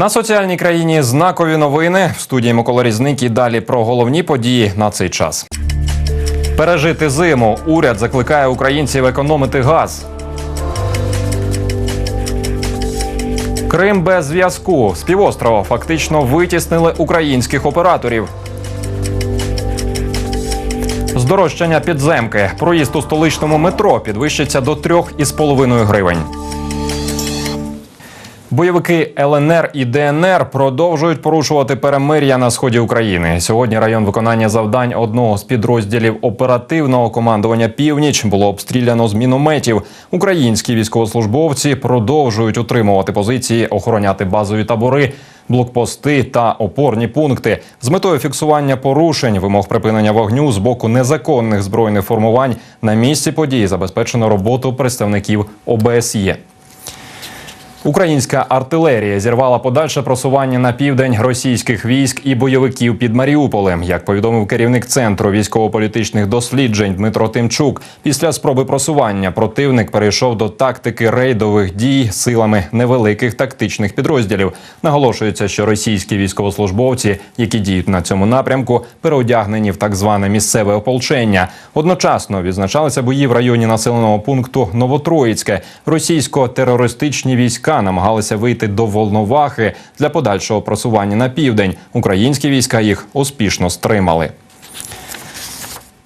На соціальній країні знакові новини в студії Микола Різник і далі про головні події на цей час. Пережити зиму. Уряд закликає українців економити газ. Крим без зв'язку. З півострова фактично витіснили українських операторів. Здорожчання підземки. Проїзд у столичному метро підвищиться до 3,5 гривень. Бойовики ЛНР і ДНР продовжують порушувати перемир'я на сході України. Сьогодні район виконання завдань одного з підрозділів оперативного командування Північ було обстріляно з мінометів. Українські військовослужбовці продовжують утримувати позиції, охороняти базові табори. Блокпости та опорні пункти з метою фіксування порушень вимог припинення вогню з боку незаконних збройних формувань на місці події забезпечено роботу представників ОБСЄ. Українська артилерія зірвала подальше просування на південь російських військ і бойовиків під Маріуполем. Як повідомив керівник центру військово-політичних досліджень Дмитро Тимчук, після спроби просування противник перейшов до тактики рейдових дій силами невеликих тактичних підрозділів. Наголошується, що російські військовослужбовці, які діють на цьому напрямку, переодягнені в так зване місцеве ополчення. Одночасно відзначалися бої в районі населеного пункту Новотроїцьке. Російсько-терористичні війська намагалися вийти до Волновахи для подальшого просування на південь. Українські війська їх успішно стримали.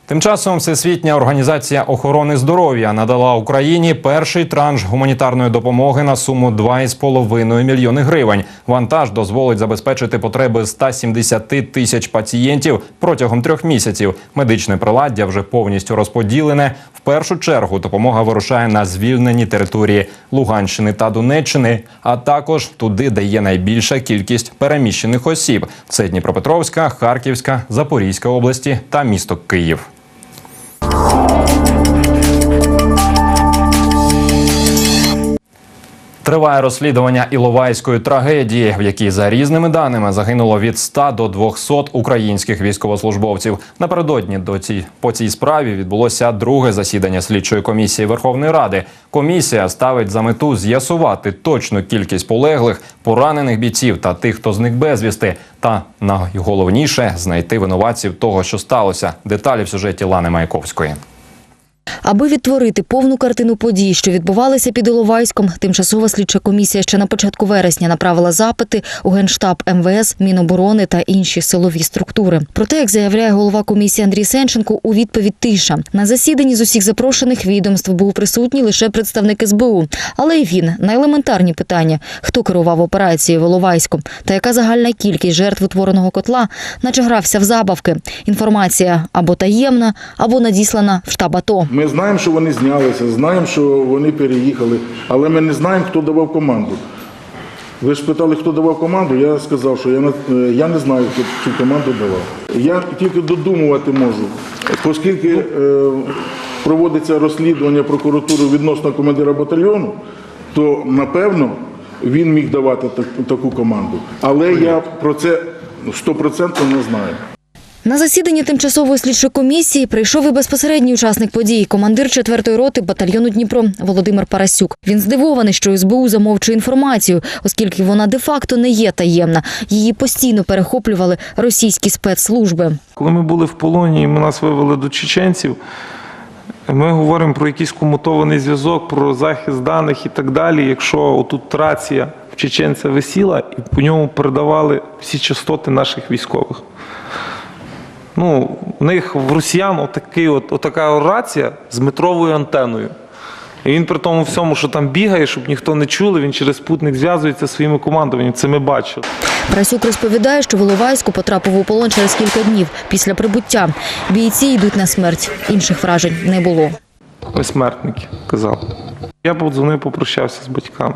Тим часом Всесвітня організація охорони здоров'я надала Україні перший транш гуманітарної допомоги на суму 2,5 мільйони гривень. Вантаж дозволить забезпечити потреби 170 тисяч пацієнтів протягом трьох місяців. Медичне приладдя вже повністю розподілене. В першу чергу допомога вирушає на звільнені території Луганщини та Донеччини, а також туди, де є найбільша кількість переміщених осіб. Це Дніпропетровська, Харківська, Запорізька області та місто Київ. Триває розслідування Іловайської трагедії, в якій за різними даними загинуло від 100 до 200 українських військовослужбовців. Напередодні до цій по цій справі відбулося друге засідання слідчої комісії Верховної Ради. Комісія ставить за мету з'ясувати точну кількість полеглих, поранених бійців та тих, хто зник безвісти. Та найголовніше знайти винуватців того, що сталося. Деталі в сюжеті Лани Маяковської. Аби відтворити повну картину подій, що відбувалися під Іловайськом, тимчасова слідча комісія ще на початку вересня направила запити у генштаб МВС, Міноборони та інші силові структури. Проте, як заявляє голова комісії Андрій Сенченко, у відповідь тиша на засіданні з усіх запрошених відомств був присутній лише представник СБУ, але й він на елементарні питання: хто керував операцією в Іловайську та яка загальна кількість жертв утвореного котла, наче грався в забавки. Інформація або таємна, або надіслана в штаб АТО. Ми знаємо, що вони знялися, знаємо, що вони переїхали, але ми не знаємо, хто давав команду. Ви ж питали, хто давав команду, я сказав, що я не, е, я не знаю, хто цю команду давав. Я тільки додумувати можу, оскільки е, проводиться розслідування прокуратури відносно командира батальйону, то напевно він міг давати так- таку команду. Але я про це 100% не знаю. На засіданні тимчасової слідчої комісії прийшов і безпосередній учасник подій, командир 4-ї роти батальйону Дніпро Володимир Парасюк. Він здивований, що СБУ замовчує інформацію, оскільки вона де-факто не є таємна. Її постійно перехоплювали російські спецслужби. Коли ми були в полоні і ми нас вивели до чеченців, ми говоримо про якийсь комутований зв'язок, про захист даних і так далі. Якщо отут рація в чеченця висіла, і по ньому передавали всі частоти наших військових. Ну, у них в росіян отакий от, отака рація з метровою антеною. І він при тому всьому, що там бігає, щоб ніхто не чули, він через спутник зв'язується зі своїми командуванням. Це ми бачили. Парасюк розповідає, що в Іловайську потрапив у полон через кілька днів після прибуття. Бійці йдуть на смерть. Інших вражень не було. Ми смертники, казав. Я подзвонив, попрощався з батьками.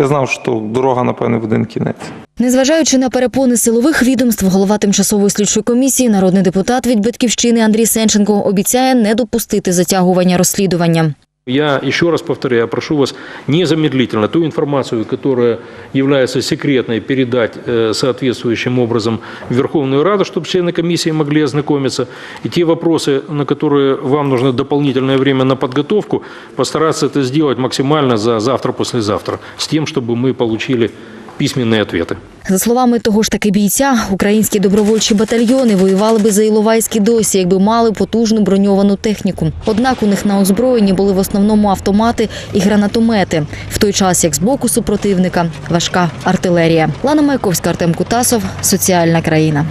Я знав, що дорога, напевне, в один кінець. Незважаючи на перепони силових відомств, голова тимчасової слідчої комісії, народний депутат від батьківщини Андрій Сенченко обіцяє не допустити затягування розслідування. Я еще раз повторяю, я прошу вас незамедлительно ту информацию, которая является секретной, передать э, соответствующим образом в Верховную Раду, чтобы члены комиссии могли ознакомиться. И те вопросы, на которые вам нужно дополнительное время на подготовку, постараться это сделать максимально за завтра-послезавтра, с тем, чтобы мы получили письменные ответы. За словами того ж таки бійця, українські добровольчі батальйони воювали би за Іловайські досі, якби мали потужну броньовану техніку. Однак у них на озброєнні були в основному автомати і гранатомети, в той час як з боку супротивника важка артилерія. Лана Майковська, Артем Кутасов, соціальна країна.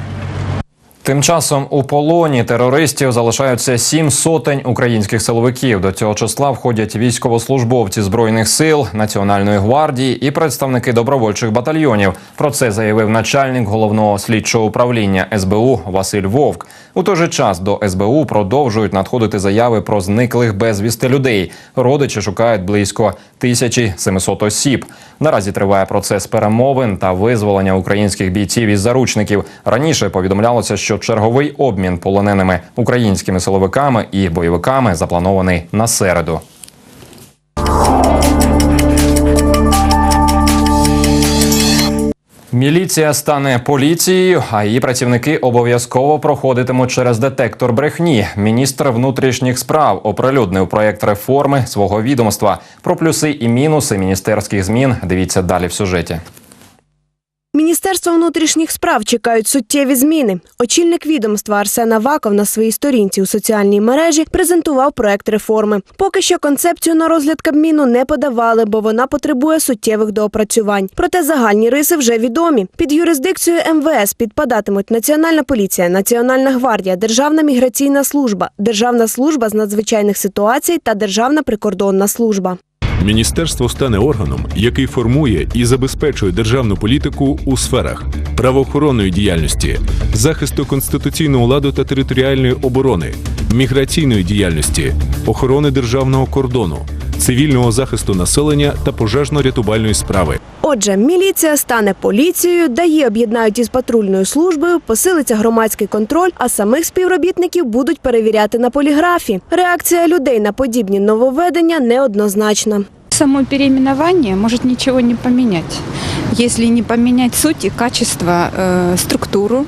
Тим часом у полоні терористів залишаються сім сотень українських силовиків. До цього числа входять військовослужбовці збройних сил, національної гвардії і представники добровольчих батальйонів. Про це заявив начальник головного слідчого управління СБУ Василь Вовк. У той же час до СБУ продовжують надходити заяви про зниклих безвісти людей. Родичі шукають близько 1700 осіб. Наразі триває процес перемовин та визволення українських бійців із заручників. Раніше повідомлялося, що черговий обмін полоненими українськими силовиками і бойовиками запланований на середу. Міліція стане поліцією, а її працівники обов'язково проходитимуть через детектор брехні. Міністр внутрішніх справ оприлюднив проєкт реформи свого відомства. Про плюси і мінуси міністерських змін дивіться далі в сюжеті. Міністерство внутрішніх справ чекають суттєві зміни. Очільник відомства Арсен Аваков на своїй сторінці у соціальній мережі презентував проект реформи. Поки що концепцію на розгляд Кабміну не подавали, бо вона потребує суттєвих доопрацювань. Проте загальні риси вже відомі. Під юрисдикцію МВС підпадатимуть Національна поліція, Національна гвардія, Державна міграційна служба, Державна служба з надзвичайних ситуацій та Державна прикордонна служба. Міністерство стане органом, який формує і забезпечує державну політику у сферах правоохоронної діяльності, захисту конституційного ладу та територіальної оборони, міграційної діяльності, охорони державного кордону, цивільного захисту населення та пожежно-рятувальної справи. Отже, міліція стане поліцією, ДАІ об'єднають із патрульною службою, посилиться громадський контроль, а самих співробітників будуть перевіряти на поліграфі. Реакція людей на подібні нововведення неоднозначна. Само переименование может ничего не поменять, если не поменять суть и качество, э, структуру,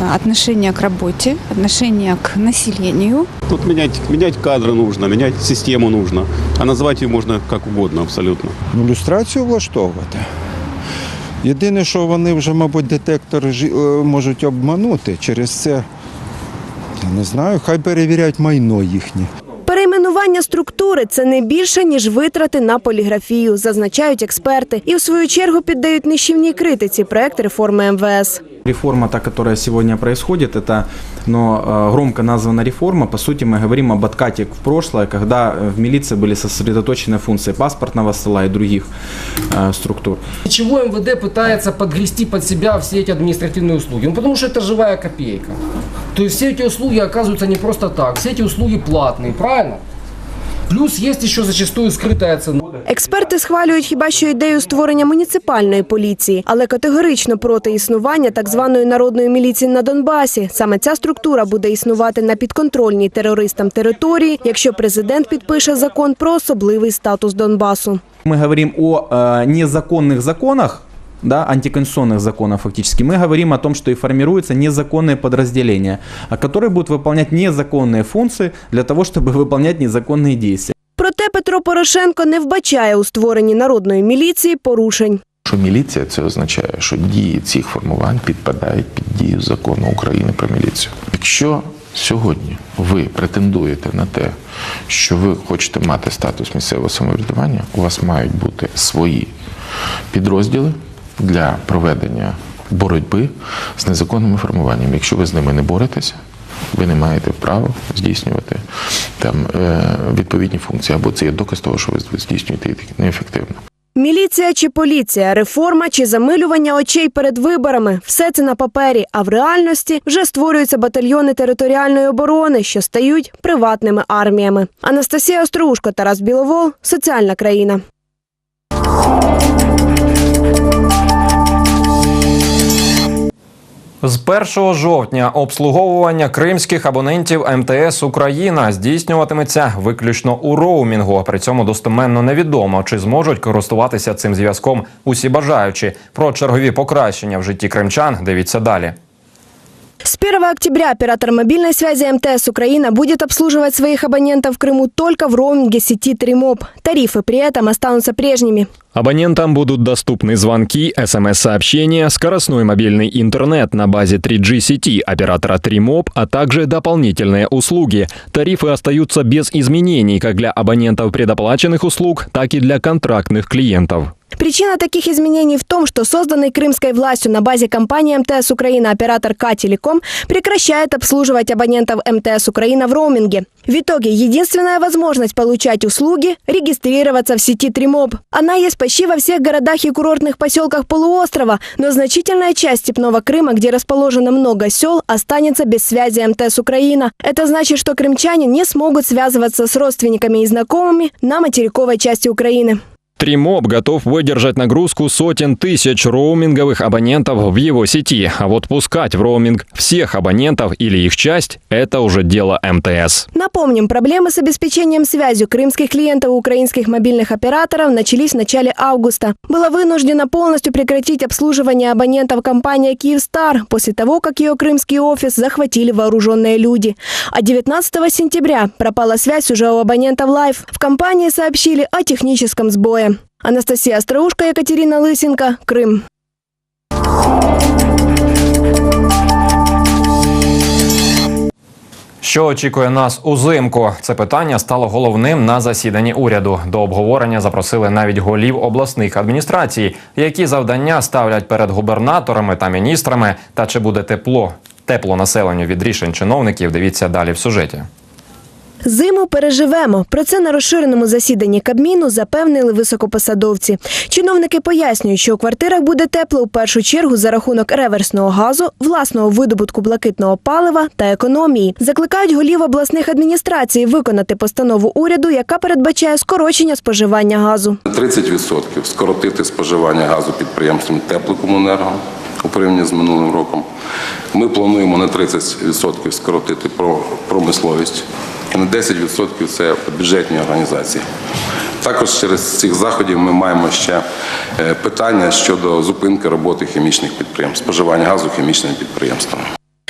э, отношение к работе, отношение к населению. Тут менять, менять кадры нужно, менять систему нужно. А назвать ее можно как угодно абсолютно. Ну, люстрацію влаштовувати. Єдине, що вони вже, мабуть, детектор жі- е, можуть обманути через це. Я не знаю, хай перевіряють майно їхнє. Перейменування структури це не більше ніж витрати на поліграфію, зазначають експерти, і в свою чергу піддають нищівній критиці проект реформи МВС. Реформа, та, которая сегодня происходит, это но э, громко названа реформа. По сути, мы говорим об откате в прошлое, когда э, в милиции были сосредоточены функции паспортного стола и других э, структур. Чего МВД пытается подгрести под себя все эти административные услуги? Ну, потому что это живая копейка. То есть все эти услуги оказываются не просто так, все эти услуги платные, правильно? Плюс есть еще зачастую скрытая цена. Експерти схвалюють хіба що ідею створення муніципальної поліції, але категорично проти існування так званої народної міліції на Донбасі. Саме ця структура буде існувати на підконтрольній терористам території, якщо президент підпише закон про особливий статус Донбасу. Мы говорим о э, незаконных законах, да, антиконституционных законах фактически. Мы говорим о том, что и формируются незаконные подразделения, а которые будут выполнять незаконные функции для того, чтобы выполнять незаконные действия. Проте Петро Порошенко не вбачає у створенні народної міліції порушень. Що міліція це означає, що дії цих формувань підпадають під дію закону України про міліцію. Якщо сьогодні ви претендуєте на те, що ви хочете мати статус місцевого самоврядування, у вас мають бути свої підрозділи для проведення боротьби з незаконними формуваннями. Якщо ви з ними не боретеся, ви не маєте права здійснювати там е, відповідні функції, або це є доказ того, що ви здійснюєте їх неефективно. Міліція чи поліція, реформа чи замилювання очей перед виборами все це на папері. А в реальності вже створюються батальйони територіальної оборони, що стають приватними арміями. Анастасія Остроушко, Тарас Біловол, соціальна країна. З 1 жовтня обслуговування кримських абонентів МТС Україна здійснюватиметься виключно у роумінгу. При цьому достеменно невідомо, чи зможуть користуватися цим зв'язком усі бажаючі. Про чергові покращення в житті кримчан дивіться далі. С 1 октября оператор мобильной связи МТС Украина будет обслуживать своих абонентов в Крыму только в роуминге сети Тримоп. Тарифы при этом останутся прежними. Абонентам будут доступны звонки, смс-сообщения, скоростной мобильный интернет на базе 3G сети оператора Тримоб, а также дополнительные услуги. Тарифы остаются без изменений как для абонентов предоплаченных услуг, так и для контрактных клиентов. Причина таких изменений в том, что созданный крымской властью на базе компании МТС Украина оператор К-Телеком прекращает обслуживать абонентов МТС Украина в роуминге. В итоге единственная возможность получать услуги – регистрироваться в сети Тримоб. Она есть почти во всех городах и курортных поселках полуострова, но значительная часть Степного Крыма, где расположено много сел, останется без связи МТС Украина. Это значит, что крымчане не смогут связываться с родственниками и знакомыми на материковой части Украины. Тримоб готов выдержать нагрузку сотен тысяч роуминговых абонентов в его сети, а вот пускать в роуминг всех абонентов или их часть – это уже дело МТС. Напомним, проблемы с обеспечением связью крымских клиентов украинских мобильных операторов начались в начале августа. Была вынуждена полностью прекратить обслуживание абонентов компания «Киевстар» после того, как ее крымский офис захватили вооруженные люди. А 19 сентября пропала связь уже у абонентов «Лайф». В компании сообщили о техническом сбое. Анастасия Остроушка, Екатерина Лысенко, Крым. Що очікує нас узимку? Це питання стало головним на засіданні уряду. До обговорення запросили навіть голів обласних адміністрацій, які завдання ставлять перед губернаторами та міністрами. Та чи буде тепло? Тепло населенню від рішень чиновників. Дивіться далі в сюжеті. Зиму переживемо. Про це на розширеному засіданні Кабміну запевнили високопосадовці. Чиновники пояснюють, що у квартирах буде тепло у першу чергу за рахунок реверсного газу, власного видобутку блакитного палива та економії. Закликають голів обласних адміністрацій виконати постанову уряду, яка передбачає скорочення споживання газу. 30% скоротити споживання газу підприємствам теплокомуненерго у порівнянні з минулим роком. Ми плануємо на 30% скоротити промисловість на 10% це бюджетні організації. Також через цих заходів ми маємо ще е, питання щодо зупинки роботи хімічних підприємств, споживання газу хімічними підприємствами.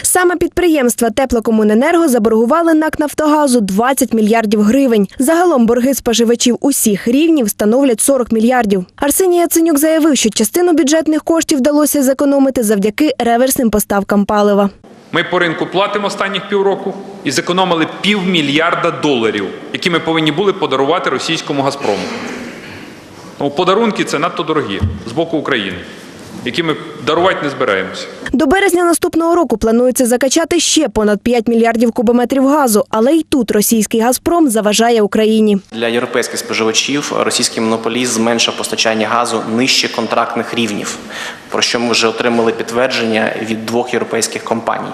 Саме підприємства Теплокомуненерго заборгували НАК Нафтогазу 20 мільярдів гривень. Загалом борги споживачів усіх рівнів становлять 40 мільярдів. Арсеній Яценюк заявив, що частину бюджетних коштів вдалося зекономити завдяки реверсним поставкам палива. Ми по ринку платимо останніх півроку і зекономили півмільярда доларів, які ми повинні були подарувати російському Газпрому. Ну, подарунки це надто дорогі з боку України, які ми дарувати не збираємося. До березня наступного року планується закачати ще понад 5 мільярдів кубометрів газу, але й тут російський Газпром заважає Україні. Для європейських споживачів російський монополіст зменшив постачання газу нижче контрактних рівнів, про що ми вже отримали підтвердження від двох європейських компаній.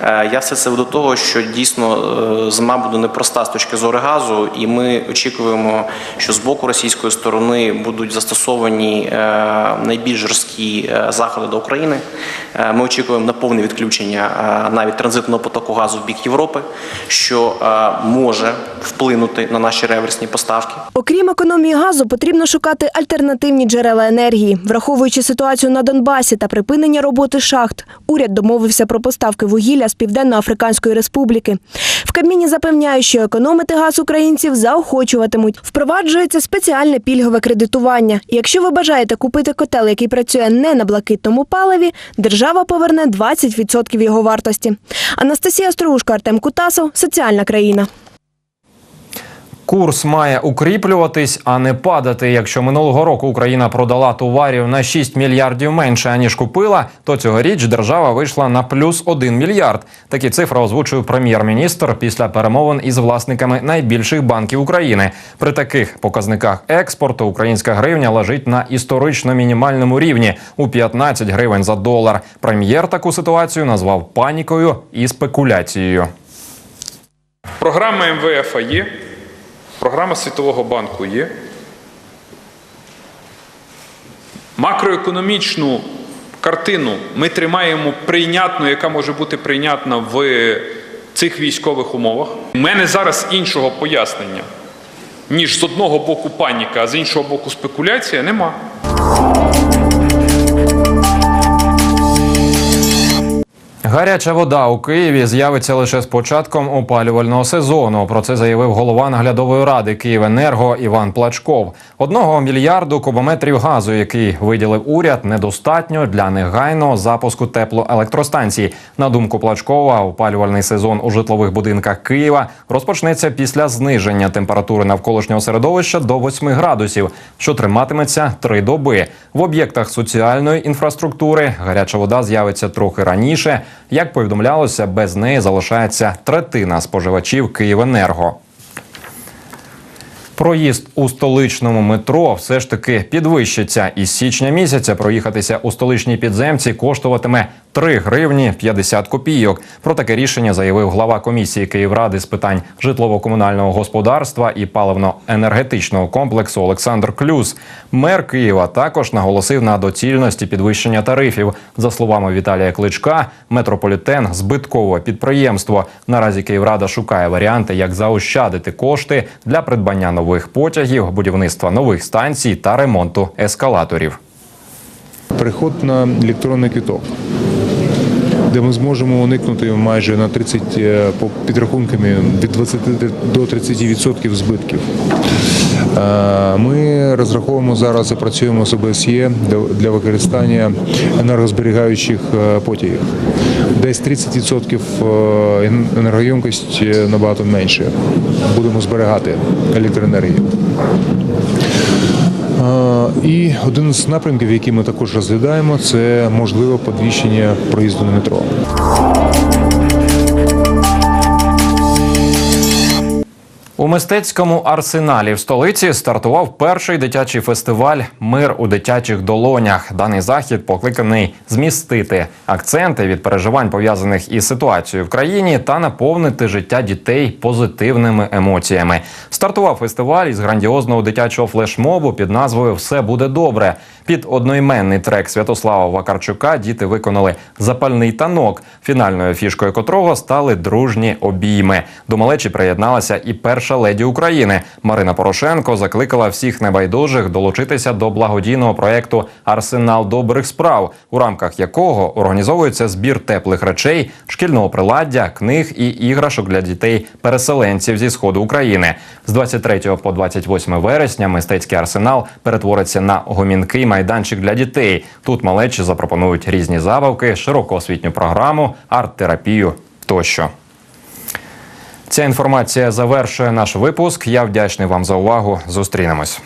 Е, Я все це до того, що дійсно е, зима буде непроста з точки зору газу, і ми очікуємо, що з боку російської сторони будуть застосовані е, найбільш жорсткі заходи до України. Ми очікуємо на повне відключення навіть транзитного потоку газу в бік Європи, що може вплинути на наші реверсні поставки. Окрім економії газу, потрібно шукати альтернативні джерела енергії, враховуючи ситуацію на Донбасі та припинення роботи шахт. Уряд домовився про поставки вугілля з Південно-Африканської Республіки. В Кабміні запевняють, що економити газ українців заохочуватимуть. Впроваджується спеціальне пільгове кредитування. Якщо ви бажаєте купити котел, який працює не на блакитному паливі, держава поверне 20% його вартості. Анастасія Остроушка, Артем Кутасов, соціальна країна. Курс має укріплюватись, а не падати. Якщо минулого року Україна продала товарів на 6 мільярдів менше аніж купила, то цьогоріч держава вийшла на плюс 1 мільярд. Такі цифри озвучує прем'єр-міністр після перемовин із власниками найбільших банків України. При таких показниках експорту українська гривня лежить на історично мінімальному рівні у 15 гривень за долар. Прем'єр таку ситуацію назвав панікою і спекуляцією. Програма МВФ є, програма Світового банку є. Макроекономічну картину ми тримаємо прийнятну, яка може бути прийнятна в цих військових умовах. У мене зараз іншого пояснення, ніж з одного боку паніка, а з іншого боку спекуляція, нема. Гаряча вода у Києві з'явиться лише з початком опалювального сезону. Про це заявив голова наглядової ради Київенерго Іван Плачков. Одного мільярду кубометрів газу, який виділив уряд, недостатньо для негайного запуску теплоелектростанцій. На думку Плачкова, опалювальний сезон у житлових будинках Києва розпочнеться після зниження температури навколишнього середовища до 8 градусів, що триматиметься три доби. В об'єктах соціальної інфраструктури гаряча вода з'явиться трохи раніше. Як повідомлялося, без неї залишається третина споживачів Київенерго. Проїзд у столичному метро все ж таки підвищиться. Із січня місяця проїхатися у столичній підземці коштуватиме 3 гривні 50 копійок. Про таке рішення заявив глава комісії Київради з питань житлово-комунального господарства і паливно-енергетичного комплексу Олександр Клюс. Мер Києва також наголосив на доцільності підвищення тарифів. За словами Віталія Кличка, метрополітен збиткове підприємство. Наразі Київрада шукає варіанти, як заощадити кошти для придбання нових потягів, будівництва нових станцій та ремонту ескалаторів. Переход на електронний квіток, де ми зможемо уникнути майже на 30 е, по підрахунками від 20 до 30% збитків. Е, Ми розраховуємо зараз і працюємо з ОБСЄ для- використання енергозберігаючих е, потягів. Десь 30% е, енергоємкість е, набагато менше. Будемо зберігати електроенергію. І один з напрямків, який ми також розглядаємо, це можливе підвищення проїзду на метро. У мистецькому арсеналі в столиці стартував перший дитячий фестиваль Мир у дитячих долонях. Даний захід покликаний змістити акценти від переживань пов'язаних із ситуацією в країні та наповнити життя дітей позитивними емоціями. Стартував фестиваль із грандіозного дитячого флешмобу під назвою Все буде добре. Під одноіменний трек Святослава Вакарчука діти виконали запальний танок, фінальною фішкою котрого стали дружні обійми. До малечі приєдналася і перша леді України. Марина Порошенко закликала всіх небайдужих долучитися до благодійного проєкту Арсенал добрих справ, у рамках якого організовується збір теплих речей, шкільного приладдя, книг і іграшок для дітей переселенців зі сходу України. З 23 по 28 вересня мистецький арсенал перетвориться на гомінкий майданчик для дітей. Тут малечі запропонують різні забавки, широку освітню програму, арт-терапію тощо. Ця інформація завершує наш випуск. Я вдячний вам за увагу. Зустрінемось.